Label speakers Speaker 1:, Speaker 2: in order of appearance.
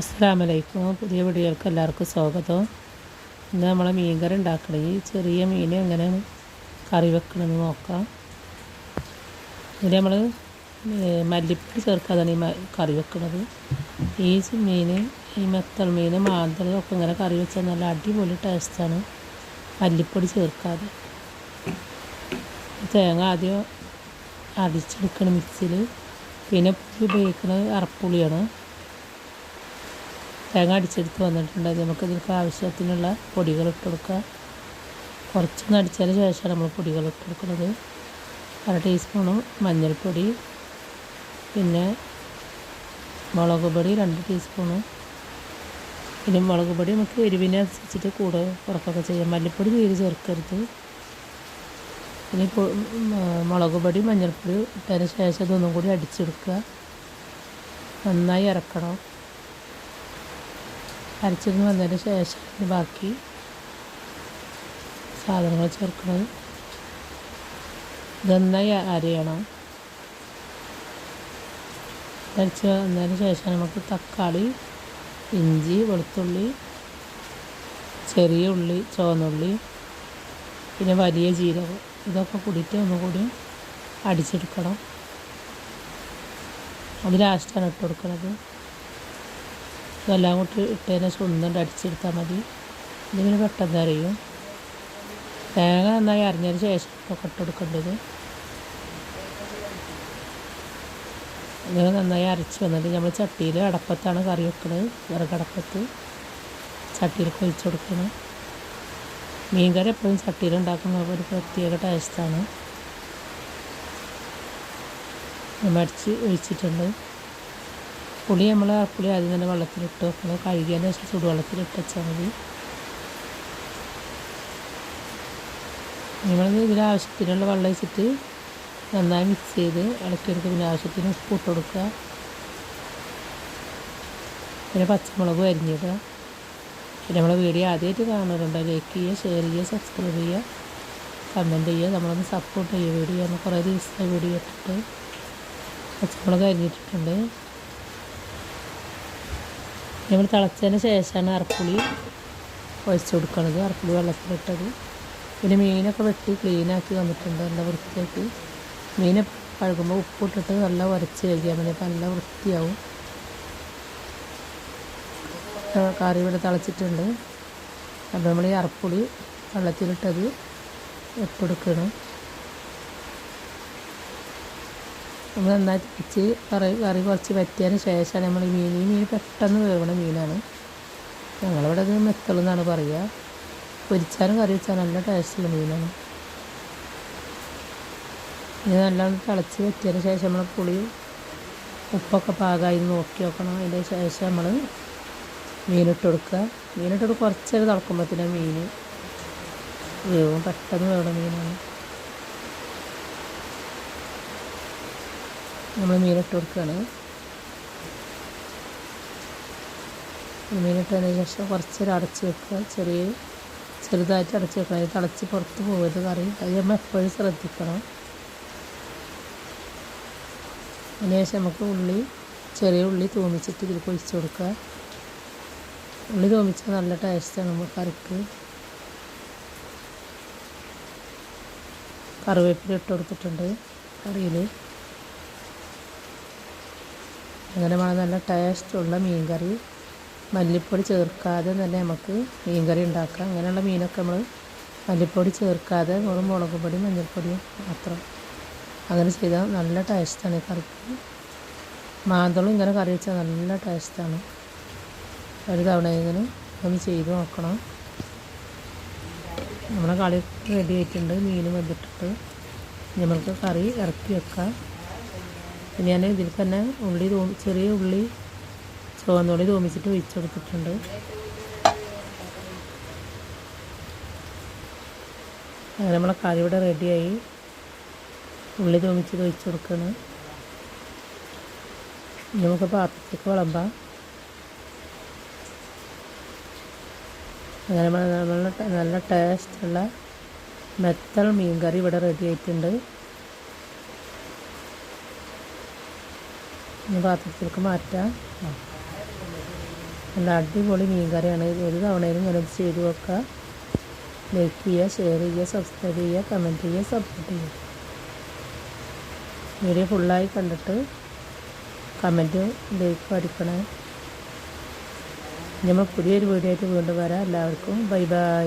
Speaker 1: അസ്സാമലൈക്കും പുതിയ വീഡിയോകൾക്ക് എല്ലാവർക്കും സ്വാഗതം. ഇന്ന് നമ്മൾ മീൻകറി ഉണ്ടാക്കണം. ഈ ചെറിയ മീൻ എങ്ങനെ കറി വെക്കണമെന്ന് നോക്കാം. ഇതിൽ നമ്മൾ മല്ലിപ്പൊടി ചേർക്കാതാണ് ഈ കറി വെക്കുന്നത് ഈ മീൻ ഈ മെത്തൽ മീൻ മാന്തൽ ഒക്കെ ഇങ്ങനെ കറി വെച്ചാൽ നല്ല അടിപൊളി ടേസ്റ്റാണ് മല്ലിപ്പൊടി ചേർക്കാതെ. തേങ്ങ ആദ്യം അടിച്ചെടുക്കണം മിക്സിയിൽ പിന്നെ ഉപയോഗിക്കുന്നത് അറപ്പുളിയാണ് തേങ്ങ അടിച്ചെടുത്ത് വന്നിട്ടുണ്ട്. നമുക്ക് ഇതിനൊക്കെ ആവശ്യത്തിനുള്ള പൊടികൾ ഇട്ട് കൊടുക്കുക കുറച്ചൊന്ന് അടിച്ചതിന് ശേഷമാണ് നമ്മൾ പൊടികൾ ഇട്ട് കൊടുക്കുന്നത്. അര ടീസ്പൂണ് മഞ്ഞൾപ്പൊടി പിന്നെ മുളക് പൊടി രണ്ട് ടീസ്പൂണ്. പിന്നെ മുളക് പൊടി നമുക്ക് എരിവിനനുസരിച്ചിട്ട് കൂടെ കുറക്കൊക്കെ ചെയ്യാം. മല്ലിപ്പൊടി തീരെ ചേർക്കരുത്. ഇപ്പോൾ മുളക് പൊടി മഞ്ഞൾപ്പൊടി ഇട്ടതിന് ശേഷം ഇതൊന്നും കൂടി അടിച്ചെടുക്കുക. നന്നായി ഇറക്കണം അരച്ചിരുന്ന് വന്നതിന് ശേഷം ബാക്കി സാധനങ്ങൾ ചേർക്കുന്നത് നന്നായി അരയണം. അരച്ച് വന്നതിന് ശേഷം നമുക്ക് തക്കാളി ഇഞ്ചി വെളുത്തുള്ളി ചെറിയ ഉള്ളി ചുവന്നുള്ളി പിന്നെ വലിയ ജീരകം. ഇതൊക്കെ കൂടിയിട്ട് ഒന്നുകൂടി അടിച്ചെടുക്കണം. അത് ലാസ്റ്റാണ് ഇട്ട് കൊടുക്കുന്നത്. ഇതെല്ലാം കൂട്ടി ഇട്ടതിന് ശേഷം അടിച്ചെടുത്താൽ മതി. ഇതിങ്ങനെ പെട്ടെന്ന് അറിയും. തേങ്ങ നന്നായി അരിഞ്ഞതിന് ശേഷം ഒക്കെ ഇട്ട് കൊടുക്കേണ്ടത്. ഇങ്ങനെ നന്നായി അരച്ച് വന്നിട്ട് നമ്മൾ ചട്ടിയിൽ അടപ്പത്താണ് കറി വെക്കുന്നത് വിറകടപ്പത്ത് ചട്ടിയിൽ കൊഴിച്ച് കൊടുക്കണം. മീൻകറി എപ്പോഴും ചട്ടിയിൽ ഉണ്ടാക്കുന്ന ഒരു പ്രത്യേക ടേസ്റ്റാണ് മടിച്ച് ഒഴിച്ചിട്ടുണ്ട്. പുളി നമ്മൾ പുളി ആദ്യം തന്നെ വെള്ളത്തിലിട്ട് വെക്കണം. കഴുകിയതിന് ശേഷം ചൂടുവെള്ളത്തിലിട്ട് വെച്ചാൽ മതി. നമ്മൾ ഇതിന് ആവശ്യത്തിനുള്ള വെള്ളം വെച്ചിട്ട് നന്നായി മിക്സ് ചെയ്ത് ഇളക്കിയെടുക്കുക പിന്നെ ആവശ്യത്തിന് ഉപ്പ് ഇട്ട് കൊടുക്കുക. പിന്നെ പച്ചമുളക് അരിഞ്ഞിടുക. പിന്നെ നമ്മളെ വീഡിയോ ആദ്യമായിട്ട് കാണുന്നുണ്ടോ ലൈക്ക് ചെയ്യുക ഷെയർ ചെയ്യുക സബ്സ്ക്രൈബ് ചെയ്യുക കമന്റ് ചെയ്യുക. നമ്മളൊന്ന് സപ്പോർട്ട് ചെയ്യുക വീഡിയോ. കുറേ ദിവസമായി വീഡിയോ ഇട്ടിട്ട് പച്ചമുളക് അരിഞ്ഞിട്ടിട്ടുണ്ട്. നമ്മൾ തിളച്ചതിന് ശേഷമാണ് അറപ്പുളി ഒഴിച്ചു കൊടുക്കുന്നത് അറപ്പുളി വെള്ളത്തിലിട്ടത് പിന്നെ മീനൊക്കെ വെട്ടി ക്ലീനാക്കി വന്നിട്ടുണ്ട് നല്ല വൃത്തിയാക്കി മീനെ കഴുകുമ്പോൾ ഉപ്പിട്ടിട്ട് നല്ല ഉരച്ച് കഴിക്കാൻ വേണ്ടി നല്ല വൃത്തിയാവും. കറി ഇവിടെ തിളച്ചിട്ടുണ്ട്. അപ്പോൾ നമ്മൾ ഈ അറപ്പുളി വെള്ളത്തിലിട്ടത് ഇട്ടെടുക്കണം നമ്മൾ നന്നായി തിരിച്ച് കറി കറി കുറച്ച് വറ്റിയതിന് ശേഷമാണ് നമ്മൾ ഈ മീൻ ഈ മീൻ പെട്ടെന്ന് വേവണ മീനാണ്. ഞങ്ങളിവിടെ ഇത് മെത്തൾ എന്നാണ് പറയുക പൊരിച്ചാലും കറി വെച്ചാലും നല്ല ടേസ്റ്റുള്ള മീനാണ്. ഇത് നല്ലോണം തിളച്ച് വറ്റിയതിന് ശേഷം നമ്മൾ പുളി ഉപ്പൊക്കെ പാകമായി നോക്കി നോക്കണം. അതിന്റെ ശേഷം നമ്മൾ മീനിട്ട് കൊടുക്കുക. മീനിട്ട് കുറച്ചേ നേരം തിളക്കുമ്പോഴത്തേനും മീൻ വേവും. പെട്ടെന്ന് വേവണ മീനാണ്. നമ്മൾ മീനിട്ട് കൊടുക്കുകയാണ്. മീനിട്ടതിന് ശേഷം കുറച്ച് നേരം അടച്ച് വെക്കുക. ചെറിയ ചെറുതായിട്ട് അടച്ച് വെക്കണം അത് തിളച്ച് പുറത്ത് പോകരുത് കറി അത് നമ്മൾ എപ്പോഴും ശ്രദ്ധിക്കണം. അതിനുശേഷം നമുക്ക് ഉള്ളി ചെറിയ ഉള്ളി തൂമിച്ചിട്ട് ഇതിൽ ഒഴിച്ച് കൊടുക്കുക. ഉള്ളി തൂമിച്ചാൽ നല്ല ടേസ്റ്റാണ് നമ്മൾ കറിക്ക്. കറിവേപ്പില ഇട്ട് കൊടുത്തിട്ടുണ്ട് കറിയിൽ. അങ്ങനെ നല്ല ടേസ്റ്റുള്ള മീൻ കറി മല്ലിപ്പൊടി ചേർക്കാതെ തന്നെ നമുക്ക് മീൻ കറി ഉണ്ടാക്കാം. അങ്ങനെയുള്ള മീനൊക്കെ നമ്മൾ മല്ലിപ്പൊടി ചേർക്കാതെ വെറും മുളക് പൊടി മഞ്ഞൾപ്പൊടിയും മാത്രം അങ്ങനെ ചെയ്താൽ നല്ല ടേസ്റ്റാണ് ഈ കറിക്ക്. മാന്തളും ഇങ്ങനെ കറി വെച്ചാൽ നല്ല ടേസ്റ്റാണ്. ഒരു ഇങ്ങനെ ഒന്ന് ചെയ്ത് നോക്കണം. നമ്മുടെ കളി റെഡി ആയിട്ടുണ്ട്. മീൻ വെന്തിട്ടിട്ട് നമുക്ക് കറി ഇറക്കി വെക്കാം. ഞാൻ ഇതിൽ തന്നെ ഉള്ളി തോ ചെറിയ ഉള്ളി ചുവന്നുള്ളി തോമിച്ചിട്ട് ഒഴിച്ചു കൊടുത്തിട്ടുണ്ട് അങ്ങനെ നമ്മളെ കറി ഇവിടെ റെഡിയായി. ഉള്ളി തോമിച്ച് ഒഴിച്ചു കൊടുക്കണം ഇനി നമുക്ക് പാത്രത്തേക്ക് വിളമ്പാം. അങ്ങനെ നമ്മൾ നല്ല ടേസ്റ്റുള്ള മെത്തൽ മീൻ കറി ഇവിടെ റെഡി ആയിട്ടുണ്ട്. ഇനി പാത്രത്തിലേക്ക് മാറ്റാം. നല്ല അടിപൊളി മീൻ കറിയാണ് ഒരു തവണയിലും ഞാൻ ഇത് ചെയ്ത് വെക്കുക ലൈക്ക് ചെയ്യുക ഷെയർ ചെയ്യുക സബ്സ്ക്രൈബ് ചെയ്യുക കമന്റ് ചെയ്യുക സപ്പോർട്ട് ചെയ്യുക. വീഡിയോ ഫുള്ളായി കണ്ടിട്ട് കമന്റ് ലൈക്ക് അടിക്കണേ നമ്മൾ പുതിയൊരു വീഡിയോ ആയിട്ട് വീണ്ടും വരാം. എല്ലാവർക്കും ബൈ ബൈ